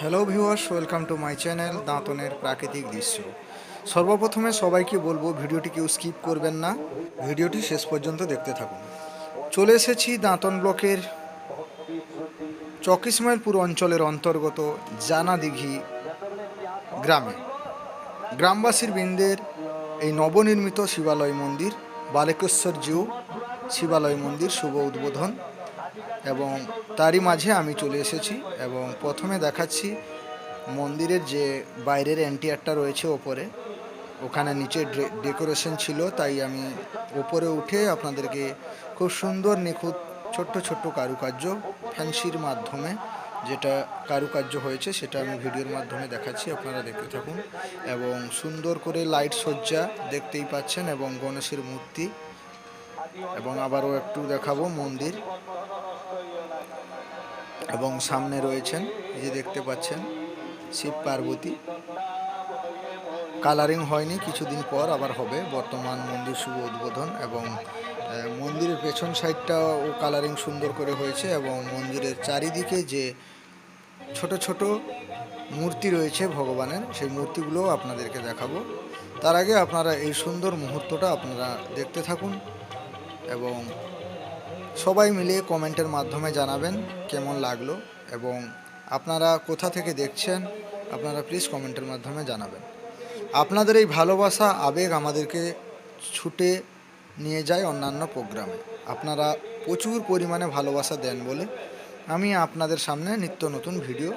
Hello viewers welcome to my channel দাঁতনের প্রাকৃতিক দৃশ্য সর্বপ্রথমে সবাইকে বলব, ভিডিওটি কেউ স্কিপ করবেন না। ভিডিওটি শেষ পর্যন্ত দেখতে থাকুন। চলে এসেছি দাঁতন ব্লকের চকিসমাইলপুর অঞ্চলের অন্তর্গত জানাদিঘি গ্রামে। গ্রামবাসীর বৃন্দের এই নবনির্মিত শিবালয় মন্দির, বালেকেশ্বর জিউ শিবালয় মন্দির শুভ উদ্বোধন। এবং তারই মাঝে আমি চলে এসেছি এবং প্রথমে দেখাচ্ছি মন্দিরের যে বাইরের অ্যান্টিয়ারটা রয়েছে ওপরে। ওখানে নিচে ডেকোরেশন ছিল, তাই আমি ওপরে উঠে আপনাদেরকে খুব সুন্দর নিখুঁত ছোট্ট ছোট্ট কারুকার্য ফ্যান্সির মাধ্যমে যেটা কারুকার্য হয়েছে, সেটা আমি ভিডিওর মাধ্যমে দেখাচ্ছি, আপনারা দেখতে থাকুন। এবং সুন্দর করে লাইট সজ্জা দেখতেই পাচ্ছেন এবং গণেশের মূর্তি। এবং আবারও একটু দেখাবো মন্দির। এবং সামনে রয়েছেন যে দেখতে পাচ্ছেন, শিব পার্বতী। কালারিং হয়নি, কিছুদিন পর আবার হবে। বর্তমান মন্দির শুভ উদ্বোধন এবং মন্দিরের পেছন সাইডটাও কালারিং সুন্দর করে হয়েছে এবং মন্দিরের চারিদিকে যে ছোট ছোট মূর্তি রয়েছে ভগবানের, সেই মূর্তিগুলোও আপনাদেরকে দেখাবো। তার আগে আপনারা এই সুন্দর মুহূর্তটা আপনারা দেখতে থাকুন এবং সবাই মিলে কমেন্টের মাধ্যমে জানাবেন কেমন লাগল এবং আপনারা কোথা থেকে দেখছেন, আপনারা প্লিজ কমেন্টের মাধ্যমে জানাবেন। আপনাদের এই ভালোবাসা, আবেগ আমাদেরকে ছুটে নিয়ে যায় অন্যান্য প্রোগ্রামে। আপনারা প্রচুর পরিমাণে ভালোবাসা দেন বলে আমি আপনাদের সামনে নিত্য নতুন ভিডিও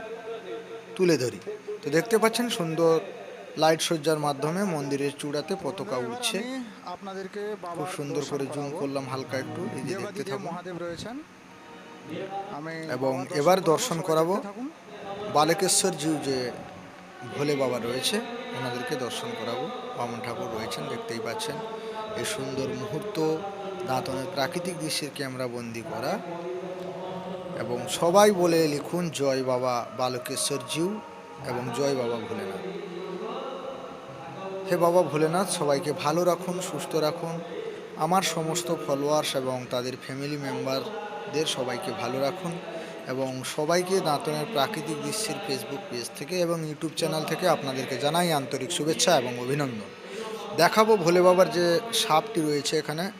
তুলে ধরি। তো দেখতে পাচ্ছেন সুন্দর লাইট সজ্জার মাধ্যমে মন্দিরের চূড়াতে পতাকা উঠছে আপনাদেরকে খুব সুন্দর করে জুম করলাম হালকা একটু এই যে দেখতে থাকুন। মহাদেব রয়েছেন। আমি এবং এবার দর্শন করাবো থাকুন। জিউ যে ভোলে বাবা রয়েছে ওনাদেরকে দর্শন করাবো। বামন ঠাকুর রয়েছেন দেখতেই পাচ্ছেন। এই সুন্দর মুহূর্ত দাঁতনের প্রাকৃতিক দৃশ্যের ক্যামেরা বন্দি করা। এবং সবাই বলে লিখুন জয় বাবা বালকেশ্বর জিউ এবং জয় বাবা ভোলেনাথ হে বাবা ভোলেনাথ, সবাইকে ভালো রাখুন, সুস্থ রাখুন। আমার সমস্ত ফলোয়ার্স এবং তাদের ফ্যামিলি মেম্বারদের সবাইকে ভালো রাখুন এবং সবাইকে দাঁতনের প্রাকৃতিক দৃশ্যের ফেসবুক পেজ থেকে এবং ইউটিউব চ্যানেল থেকে আপনাদেরকে জানাই আন্তরিক শুভেচ্ছা এবং অভিনন্দন। দেখাবো ভোলে বাবার যে সাপটি রয়েছে এখানে।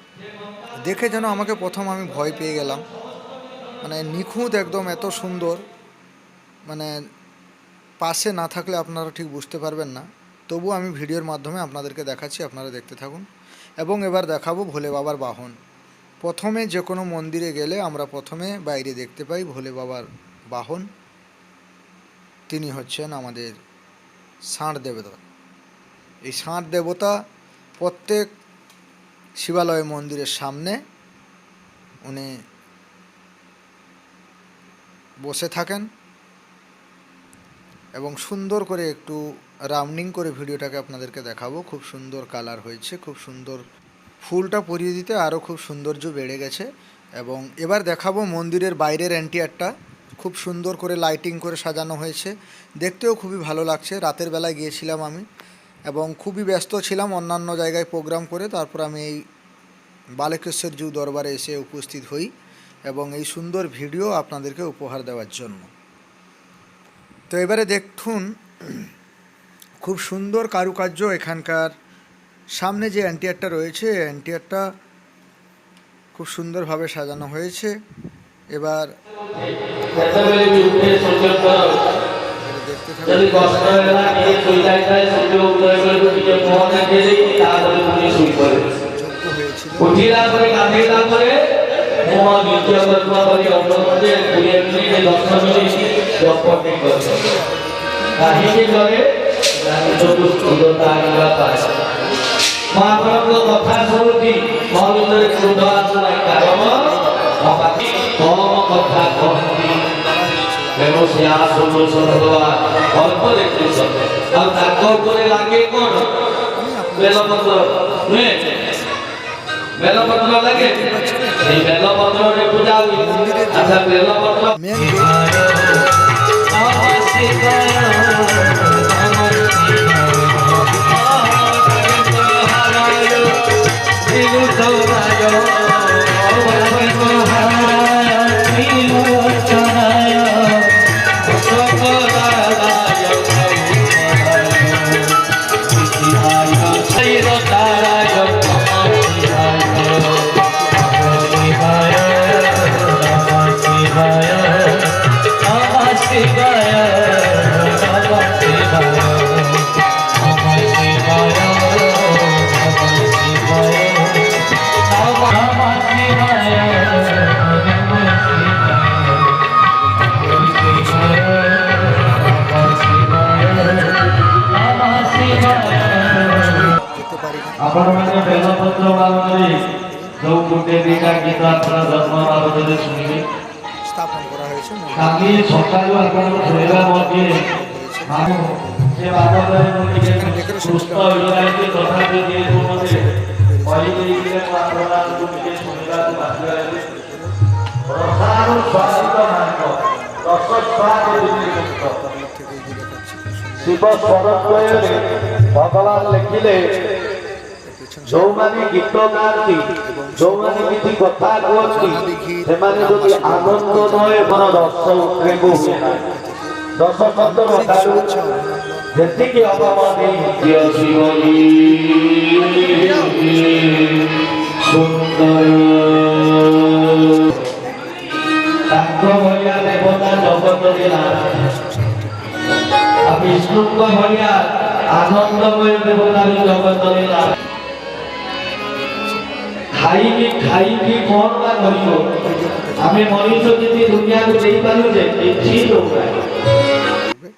দেখে যেন আমাকে প্রথম আমি ভয় পেয়ে গেলাম। মানে নিখুঁত একদম এত সুন্দর। মানে পাশে না থাকলে আপনারা ঠিক বুঝতে পারবেন না। তবু আমি ভিডিওর মাধ্যমে আপনাদেরকে দেখাচ্ছি, আপনারা দেখতে থাকুন। এবং এবার দেখাবো ভোলে বাবার বাহন। প্রথমে যে কোনো মন্দিরে গেলে আমরা প্রথমে বাইরে দেখতে পাই ভোলে বাবার বাহন। তিনি হচ্ছেন আমাদের ষাঁড় দেবতা। এই ষাঁড় দেবতা প্রত্যেক শিবালয় মন্দিরের সামনে উনি বসে থাকেন। এবং সুন্দর করে একটু রাউন্ডিং করে ভিডিওটাকে আপনাদেরকে দেখাবো। খুব সুন্দর কালার হয়েছে, খুব সুন্দর ফুলটা পরিয়ে দিতে আরও খুব সৌন্দর্য বেড়ে গেছে এবং এবার দেখাবো মন্দিরের বাইরের অ্যান্টিয়ারটা খুব সুন্দর করে লাইটিং করে সাজানো হয়েছে। দেখতেও খুবই ভালো লাগছে, রাতের বেলায় গিয়েছিলাম আমি এবং খুবই ব্যস্ত ছিলাম অন্যান্য জায়গায় প্রোগ্রাম করে, তারপর আমি এই বালেকেশ্বর জু দরবারে এসে উপস্থিত হই এবং এই সুন্দর ভিডিও আপনাদেরকে উপহার দেওয়ার জন্য। তো এবারে দেখুন, খুব সুন্দর কারুকার্য এখানকার। সামনে যে অ্যান্টিয়ারটা রয়েছে অ্যান্টিয়ারটা খুব সুন্দরভাবে সাজানো হয়েছে। এবার দেখতে দপ্পটে করতে আর হিসেব করে চতুর্থ পাঁচ মহাপ্রভু কথা শুনতি মহন্তরে কুন্দরাচনাই কারণ। মহাপাতি কম কথা কহতি ব্যবসা শুভ সর্বা অল্প একটি শব্দ আর লাগে বেলপত্র পূজা আচ্ছা বেলপত্র करो জবাব করে যৌকুটে বিনা গীতা আপনারা যত্ন বাবদে শুনবে স্থাপন করা হয়েছে আমি সকালে আপনার ধরেরা মধ্যে মানু সে বাবদের মধ্যে সুস্থ হইল নাইতে তথাপি যে তোমাদের অলিতে গিয়ে আপনারা তুমি শুনিবা তো শিব স্বরত্বয়ে ভগবান লেখিলে ଯେଉଁମାନେ ଗୀତ ଗାଆନ୍ତି ଯେଉଁମାନେ କିଛି କଥା କୁହନ୍ତି ସେମାନେ ଯଦି ଆନନ୍ଦ ନୁହେଁ ମୋର ଦଶ ପ୍ରେମ ଦଶ ସତର ଯେତିକି ଅଭାବନି ଦିଅ ଜୀବନୀ ସୁନ୍ଦର ତାଙ୍କ ଭଳିଆ ଦେବତା ଜଗତରେ ଆଉ ବିଷ୍ଣୁଙ୍କ ଭଳିଆ ଆନନ୍ଦମୟ ଦେବତା ଜଗତରେ ନାହିଁ ଖାଇକି ଖାଇକି କଣ ବା କରିବ ଆମେ ମଣିଷ ଯଦି ଦୁନିଆକୁ ଦେଇପାରୁଛେ କିଛି ଦଉନାହିଁ